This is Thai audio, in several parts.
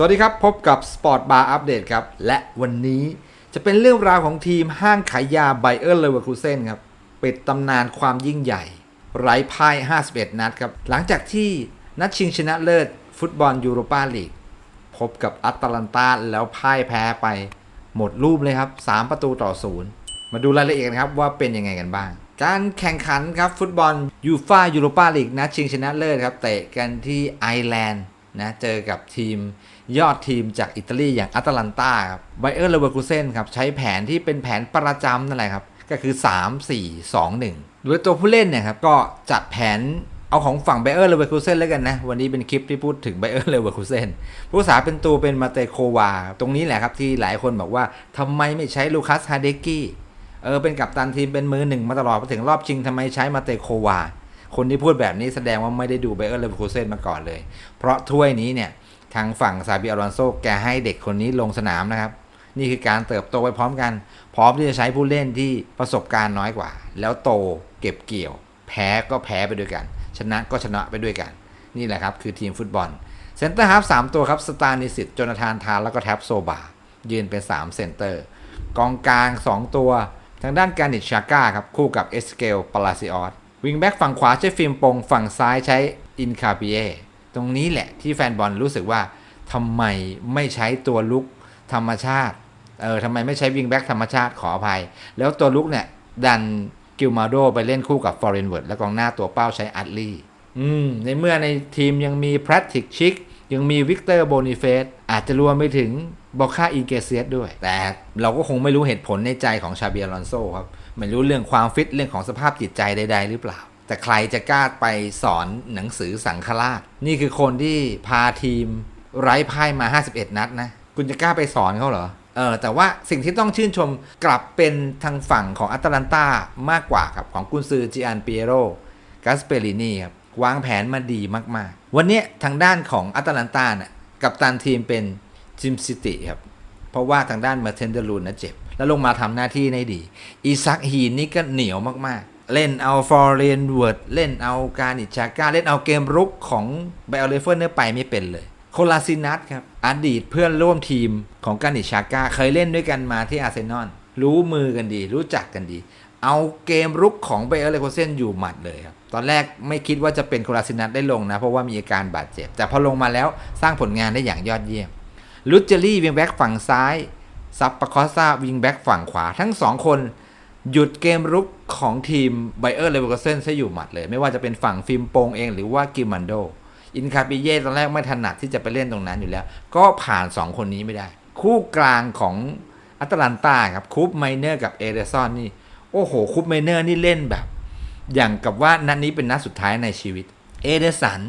สวัสดีครับ พบกับ Sport Bar Update ครับ และวันนี้จะเป็นเรื่องราวของทีมห้างขายยาไบเออร์เลเวอร์คูเซนครับ ปิดตำนานความยิ่งใหญ่ ไร้พ่าย 51 นัดครับ หลังจากที่นัดชิงชนะเลิศ ฟุตบอลยูโรปาลีก พบกับอัตแลนตาแล้วพ่ายแพ้ไป หมดรูปเลยครับ 3 ประตูต่อศูนย์มาดูรายละเอียดนะครับว่าเป็นยังไงกันบ้าง การแข่งขันครับฟุตบอลยูฟายูโรปาลีกนัดชิงชนะเลิศครับเตะกันที่ไอร์แลนด์นะเจอกับทีม ยอดทีมจากอิตาลีอย่างอัตแลนตาครับไบเออร์เลเวอร์คูเซนครับใช้แผนที่เป็นแผนประจำนั่นแหละครับ ก็คือ 3 4 2 1 โดยตัวผู้เล่นเนี่ยครับก็จัดแผนเอาของฝั่งไบเออร์เลเวอร์คูเซนแล้วกันนะ วันนี้เป็นคลิปที่พูดถึงไบเออร์เลเวอร์คูเซนผู้สาเป็นตัวเป็นมาเตโควา ตรงนี้แหละครับที่หลายคนบอกว่าทำไมไม่ใช้ลูคัสฮาเดกี้เออเป็นกัปตันทีมเป็นมือหนึ่งมาตลอดมาถึงรอบชิงทำไมใช้มาเตโควา คนที่พูดแบบนี้แสดงว่าไม่ได้ดูไบเออร์เลเวอร์คูเซนมาก่อนเลย เพราะถ้วยนี้เนี่ย ทางฝั่งซาบิอารอนโซแกให้เด็กคนนี้ลงสนามนะครับ นี่คือการเติบโตไปพร้อมกัน พร้อมที่จะใช้ผู้เล่นที่ประสบการณ์น้อยกว่า แล้วโตเก็บเกี่ยว แพ้ก็แพ้ไปด้วยกัน ชนะก็ชนะไปด้วยกัน นี่แหละครับคือทีมฟุตบอลเซนเตอร์ฮาฟสามตัวครับสตานิสิตโจนาธานทานแล้วก็แท็บโซบายืนเป็น3เซนเตอร์กองกลาง 2 ตัว ทางด้านการิชชาก้าครับ คู่กับเอสเกลปาลาซิออสวิงแบ็กฝั่งขวาใช้ฟิล์มปง ฝั่งซ้ายใช้อินคาเปีย ตรงนี้แหละที่แฟนบอลรู้สึกว่าทำไมไม่ใช้ตัวลุกธรรมชาติ เออทำไมไม่ใช้วิงแบ็กธรรมชาติขออภัย แล้วตัวลุกเนี่ย ดันกิลมาโดไปเล่นคู่กับฟอร์เรนเวิร์ดและกองหน้าตัวเป้าใช้อัดลี่อืม ในเมื่อในทีมยังมีแพทริกชิก ยังมีวิกเตอร์โบนิเฟสอาจจะรวมไปถึงบอค่าอินเกเซียสด้วย แต่เราก็คงไม่รู้เหตุผลในใจของชาเบียลอนโซครับ ไม่รู้เรื่องความฟิตเรื่องของสภาพจิตใจใด ๆ หรือเปล่า แต่ใครจะกล้าไปสอนหนังสือสังฆราช นี่คือคนที่พาทีมไร้พ่ายมา 51 นัดนะ คุณจะกล้าไปสอนเขาเหรอ เออ แต่ว่าสิ่งที่ต้องชื่นชมกลับเป็นทางฝั่งของอัตแลนตามากกว่าครับ ของกุนซือจิอันเปียโรกัสเปรินีครับ วางแผนมาดีมากๆ วันนี้ทางด้านของอัตแลนตาเนี่ยกับตันทีมเป็นจิมซิติครับ เพราะว่าทางด้านมาเทนเดอรูนนะเจ็บ แล้วลงมาทำหน้าที่ได้ดี อีซักฮีนนี่ก็เหนียวมากๆ เล่นเอาฟอร์เรนเวิร์ดเล่นเอาการอิชาก้า เล่นเอาเกมรุกของไบเอลเลเฟอร์เนื้อไปไม่เป็นเลยโคลาซินัสครับอดีตเพื่อนร่วมทีมของการอิชาก้า เคยเล่นด้วยกันมาที่อาร์เซนอลรู้มือกันดี รู้จักกันดี เอาเกมรุกของไบเอลเลโคเซนอยู่หมัดเลยครับตอนแรกไม่คิดว่าจะเป็นโคลาซินัสได้ลงนะ เพราะว่ามีอาการบาดเจ็บ แต่พอลงมาแล้วสร้างผลงานได้อย่างยอดเยี่ยมลุจเจอรี่วิงแบ็กฝั่งซ้ายซับปะคอสซาวิงแบ็กฝั่งขวาทั้งสองคน หยุดเกมรุกของทีมไบเออร์เลเวอร์เซนซะอยู่หมัดเลย ไม่ว่าจะเป็นฝั่งฟิล์มโปงเองหรือว่ากิมันโด อินคาปิเย่ตอนแรกไม่ถนัดที่จะไปเล่นตรงนั้นอยู่แล้ว ก็ผ่าน 2 คนนี้ไม่ได้ คู่กลางของอัตแลนตาครับคูปไมเนอร์กับเอเดซอนนี่ โอ้โหคูปไมเนอร์นี่เล่นแบบ อย่างกับว่านัดนี้เป็นนัดสุดท้ายในชีวิต เอเดสัน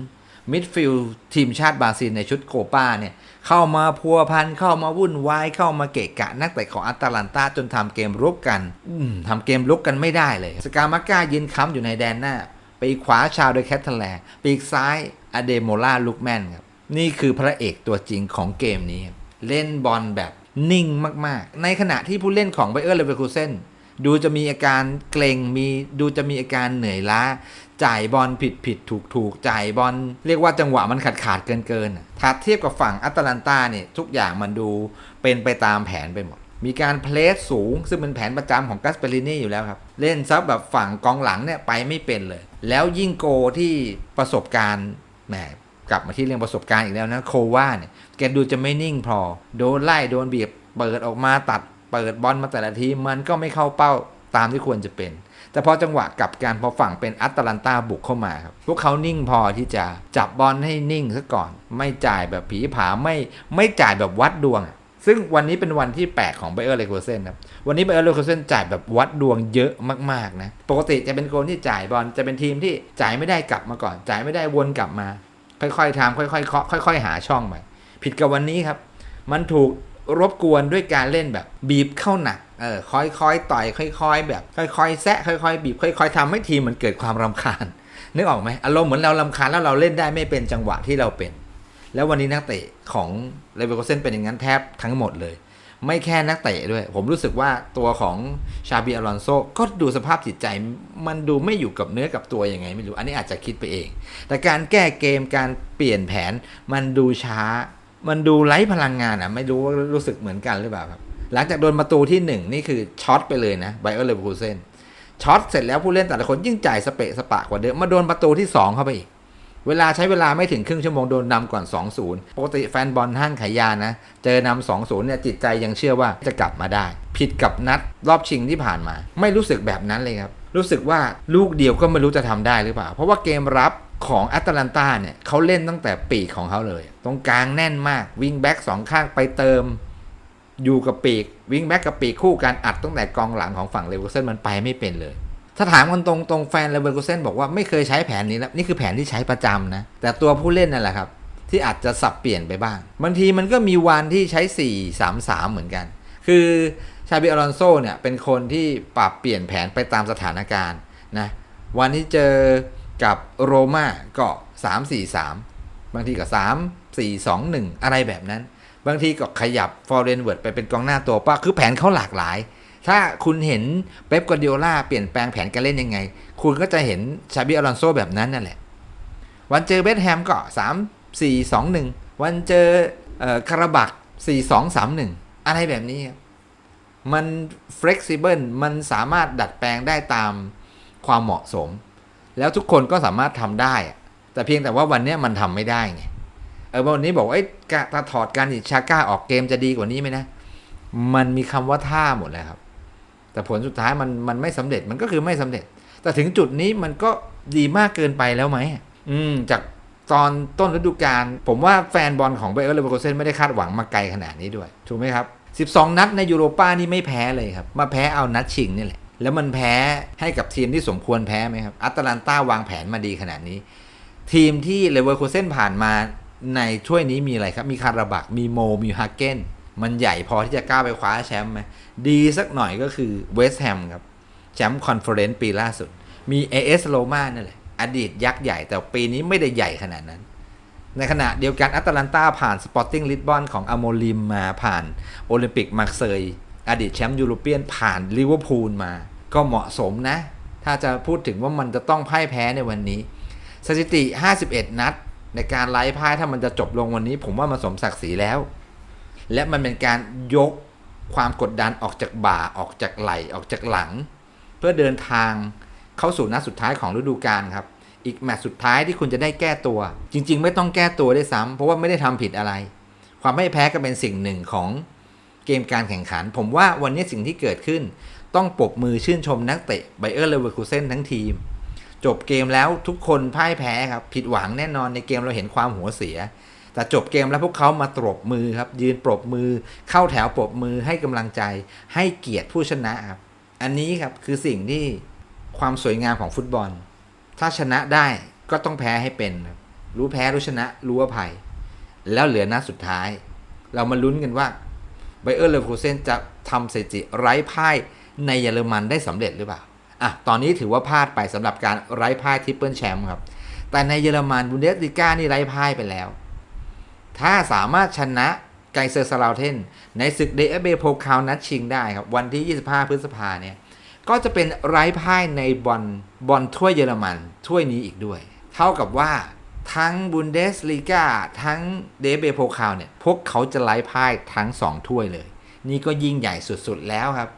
มิดฟิลด์ทีมชาติบราซิลในชุดโคปาเนี่ย เข้ามาพัวพันเข้ามาวุ่นวาย เข้ามาเกะกะนักเตะของอัตแลนตาจนทำเกมรุกกันอืมทำเกมรุกกันไม่ได้เลย สกามาก้ายืนค้ำอยู่ในแดนหน้า ไปขวาชาวโดยแคทเทแลร์ปีกซ้ายอเดโมล่าลุกแมนครับนี่คือพระเอกตัวจริงของเกมนี้ เล่นบอลแบบนิ่งมากๆ ในขณะที่ผู้เล่นของไบเออร์เลเวอร์คูเซนดูจะมีอาการเกรงมีดูจะมีอาการเหนื่อยล้า จ่ายบอลผิดผิดถูกถูกจ่ายบอลเรียกว่าจังหวะมันขาดขาดเกินเกินถ้าเทียบกับฝั่งอัตแลนตาเนี่ยทุกอย่างมันดูเป็นไปตามแผนไปหมดมีการเพลสสูงซึ่งเป็นแผนประจำของกัสเปรินีอยู่แล้วครับ เล่นซับแบบฝั่งกองหลังเนี่ยไปไม่เป็นเลย แล้วยิ่งโกที่ประสบการณ์แหมกลับมาที่เรื่องประสบการณ์อีกแล้วนะโควาเนี่ยแกดูจะไม่นิ่งพอ โดนไล่โดนบีบเปิดออกมาตัดเปิดบอลมาแต่ละทีมันก็ไม่เข้าเป้า ตามที่ควรจะเป็น แต่พอจังหวะกลับการพอฝั่งเป็นอัตแลนตาบุกเข้ามาครับพวกเขานิ่งพอที่จะจับบอลให้นิ่งซะก่อน ไม่จ่ายแบบผีผาไม่ไม่จ่ายแบบวัดดวง ซึ่งวันนี้เป็นวันที่แปลกของไบเออร์เลโคเซนครับวันนี้ไบเออร์เลโคเซนจ่ายแบบวัดดวงเยอะมากๆนะปกติจะเป็นคนที่จ่ายบอลจะเป็นทีมที่จ่ายไม่ได้กลับมาก่อน จ่ายไม่ได้วนกลับมา ค่อยๆทำค่อยๆเคาะค่อย ๆ หาช่องไปผิดกับวันนี้ครับ มันถูก รบกวนด้วยการเล่นแบบบีบเข้าหนักเออค่อยๆต่อยค่อย ๆ แบบค่อยๆแซะค่อยๆบีบค่อยๆทำให้ทีมมันเกิดความรำคาญนึกออกไหมอารมณ์เหมือนเรารำคาญแล้วเราเล่นได้ไม่เป็นจังหวะที่เราเป็น แล้ววันนี้นักเตะของเลเวอร์โคเซนเป็นอย่างนั้นแทบทั้งหมดเลย ไม่แค่นักเตะด้วย ผมรู้สึกว่าตัวของชาบีอลอนโซก็ดูสภาพจิตใจ มันดูไม่อยู่กับเนื้อกับตัวยังไงไม่รู้ อันนี้อาจจะคิดไปเอง แต่การแก้เกมการเปลี่ยนแผนมันดูช้า มันดูไร้พลังงานอะ ไม่รู้ว่ารู้สึกเหมือนกันหรือเปล่าครับ หลังจากโดนประตูที่หนึ่งนี่คือช็อตไปเลยนะไบเออร์เลเวอร์คูเซนช็อตเสร็จแล้วผู้เล่นแต่ละคนยิ่งจ่ายสเปะสปะกว่าเดิมมาโดนประตูที่ 2 เข้าไปอีก เวลาใช้เวลาไม่ถึงครึ่งชั่วโมงโดนนำก่อน 2-0 ปกติแฟนบอลห้างขายยานะ เจอนำ2-0เนี่ยจิตใจยังเชื่อว่าจะกลับมาได้ ผิดกับนัดรอบชิงที่ผ่านมา ไม่รู้สึกแบบนั้นเลยครับรู้สึกว่าลูกเดียวก็ไม่รู้จะทำได้หรือเปล่า เพราะว่าเกมรับ ของแอตแลนตาเนี่ยเขาเล่นตั้งแต่ปีกของเขาเลย ตรงกลางแน่นมากวิงแบ็กสองข้างไปเติม อยู่กับปีกวิงแบ็กกับปีกคู่กันอัดตั้งแต่กองหลังของฝั่งเลเวอร์เซนมันไปไม่เป็นเลย ถ้าถามกันตรงตรงแฟนเลเวอร์เซนบอกว่าไม่เคยใช้แผนนี้แล้วนี่คือแผนที่ใช้ประจำนะ แต่ตัวผู้เล่นนั่นแหละครับ ที่อาจจะสับเปลี่ยนไปบ้างบางทีมันก็มีวันที่ใช้ 4 3 3 เหมือนกัน คือชาบิอลอนโซเนี่ยเป็นคนที่ปรับเปลี่ยนแผนไปตามสถานการณ์นะวันที่เจอ กับโรม่าก็ 3 4 3 บางทีก็ 3 4 2 1 อะไรแบบนั้น บางทีก็ขยับฟอร์เรนเวิร์ดไปเป็นกองหน้าตัวป้าคือแผนเขาหลากหลาย ถ้าคุณเห็นเป๊ปกวาร์ดิโอลาเปลี่ยนแปลงแผนการเล่นยังไง คุณก็จะเห็นชาบิอลอนโซแบบนั้นนั่นแหละ วันเจอเบสแฮมก็ 3 4 2 1 วันเจอเอ่อคาราบัก 4 2 3 1 อะไรแบบนี้ครับมัน flexible มันสามารถดัดแปลงได้ตามความเหมาะสม แล้วทุกคนก็สามารถทำได้ แต่เพียงแต่ว่าวันนี้มันทำไม่ได้ไงเออวันนี้บอกว่าเอ้กะถ้าถอดการอิชาก้าออกเกมจะดีกว่านี้ไหมนะ มันมีคำว่าท่าหมดแล้วครับ แต่ผลสุดท้ายมันมันไม่สำเร็จมันก็คือไม่สำเร็จ แต่ถึงจุดนี้มันก็ดีมากเกินไปแล้วไหมอืมจากตอนต้นฤดูกาลผมว่าแฟนบอลของเบเออร์เลเวอร์โคเซนไม่ได้คาดหวังมาไกลขนาดนี้ด้วย ถูกไหมครับ 12 นัดในยูโรป้านี่ไม่แพ้เลยครับ มาแพ้เอานัดชิงนี่แหละ แล้วมันแพ้ให้กับทีมที่สมควรแพ้ไหมครับอัตแลนต้าวางแผนมาดีขนาดนี้ ทีมที่เลเวอร์โคเซนผ่านมาในถ้วยนี้มีอะไรครับ มีคาราบักมีโม มีฮาเกนมันใหญ่พอที่จะกล้าไปคว้าแชมป์ไหมดีสักหน่อยก็คือเวสต์แฮมครับ แชมป์คอนเฟอเรนซ์ปีล่าสุด มี AS โรมานั่นแหละ อดีตยักษ์ใหญ่แต่ปีนี้ไม่ได้ใหญ่ขนาดนั้น ในขณะเดียวกันอัตแลนตาผ่านสปอร์ติ้งลิสบอนของอโมลิมมาผ่านโอลิมปิกมาร์เซย อดีตแชมป์ยูโรเปียนผ่านลิเวอร์พูลมา ก็เหมาะสมนะ ถ้าจะพูดถึงว่ามันจะต้องพ่ายแพ้ในวันนี้ สถิติ 51 นัด ในการไล่พ่ายถ้ามันจะจบลงวันนี้ ผมว่ามันสมศักดิ์ศรีแล้ว และมันเป็นการยกความกดดันออกจากบ่าออกจากไหลออกจากหลัง เพื่อเดินทางเข้าสู่นัดสุดท้ายของฤดูกาลครับอีกแมตช์สุดท้ายที่คุณจะได้แก้ตัว จริง ๆ ไม่ต้องแก้ตัวได้ซ้ำเพราะว่าไม่ได้ทำผิดอะไร ความไม่แพ้ก็เป็นสิ่งหนึ่งของ เกมการแข่งขัน ผมว่าวันนี้สิ่งที่เกิดขึ้น ต้องปรบมือชื่นชมนักเตะไบเออร์เลเวอร์คูเซนทั้งทีม จบเกมแล้วทุกคนพ่ายแพ้ครับ ผิดหวังแน่นอนในเกมเราเห็นความหัวเสีย แต่จบเกมแล้วพวกเขามาตบมือครับ ยืนปรบมือ เข้าแถวปรบมือให้กำลังใจ ให้เกียรติผู้ชนะครับ อันนี้ครับคือสิ่งที่ความสวยงามของฟุตบอล ถ้าชนะได้ก็ต้องแพ้ให้เป็นครับรู้แพ้รู้ชนะรู้อภัย แล้วเหลือนัดสุดท้าย เรามาลุ้นกันว่า ไบเออร์เลเวอร์คูเซนจะทำสถิติไร้พ่ายในเยอรมันได้สำเร็จหรือเปล่าอะตอนนี้ถือว่าพลาดไปสำหรับการไร้พ่ายทริปเปิลแชมป์ครับ แต่ในเยอรมันบุนเดสลิก้านี่ไร้พ่ายไปแล้ว ถ้าสามารถชนะไกเซอร์สลาวเทน ในศึกเดอเบโพคาวนัดชิงได้ครับ วันที่ 25 พฤษภาเนี่ย ก็จะเป็นไร้พ่ายในบอลบอลถ้วยเยอรมันถ้วยนี้อีกด้วย เท่ากับว่า ทั้งบุนเดสลีกาทั้งเดเบโพคาวเนี่ยพวกเขาจะไร้พ่ายทั้ง 2 ถ้วยเลย นี่ก็ยิ่งใหญ่สุดๆแล้วครับ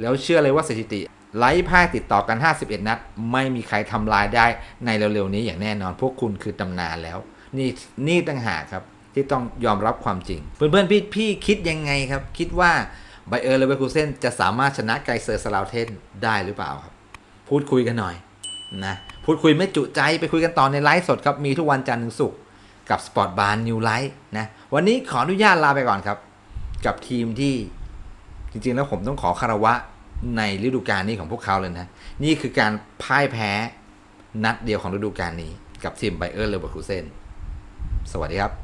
แล้วเชื่อเลยว่าสถิติไล่พ่ายติดต่อกัน 51 นัด ไม่มีใครทำลายได้ในเร็วๆนี้อย่างแน่นอน พวกคุณคือตำนานแล้ว นี่นี่ต่างหากครับ ที่ต้องยอมรับความจริง เพื่อนๆพี่พี่คิดยังไงครับ คิดว่าไบเออร์เลเวอร์คูเซนจะสามารถชนะไกเซอร์สลาวเทนได้หรือเปล่าครับ พูดคุยกันหน่อยนะ พูดคุยไม่จุใจไปคุยกันต่อในไลฟ์สดครับ มีทุกวันจันทร์ถึงศุกร์กับ Sport Bar New Life นะ วันนี้ขออนุญาตลาไปก่อนครับ กับทีมที่จริงๆ แล้วผมต้องขอคารวะในฤดูกาลนี้ของพวกเขาเลยนะ นี่คือการพ่ายแพ้นัดเดียวของฤดูกาลนี้ กับทีมไบเออร์เลเวอร์คูเซนสวัสดีครับ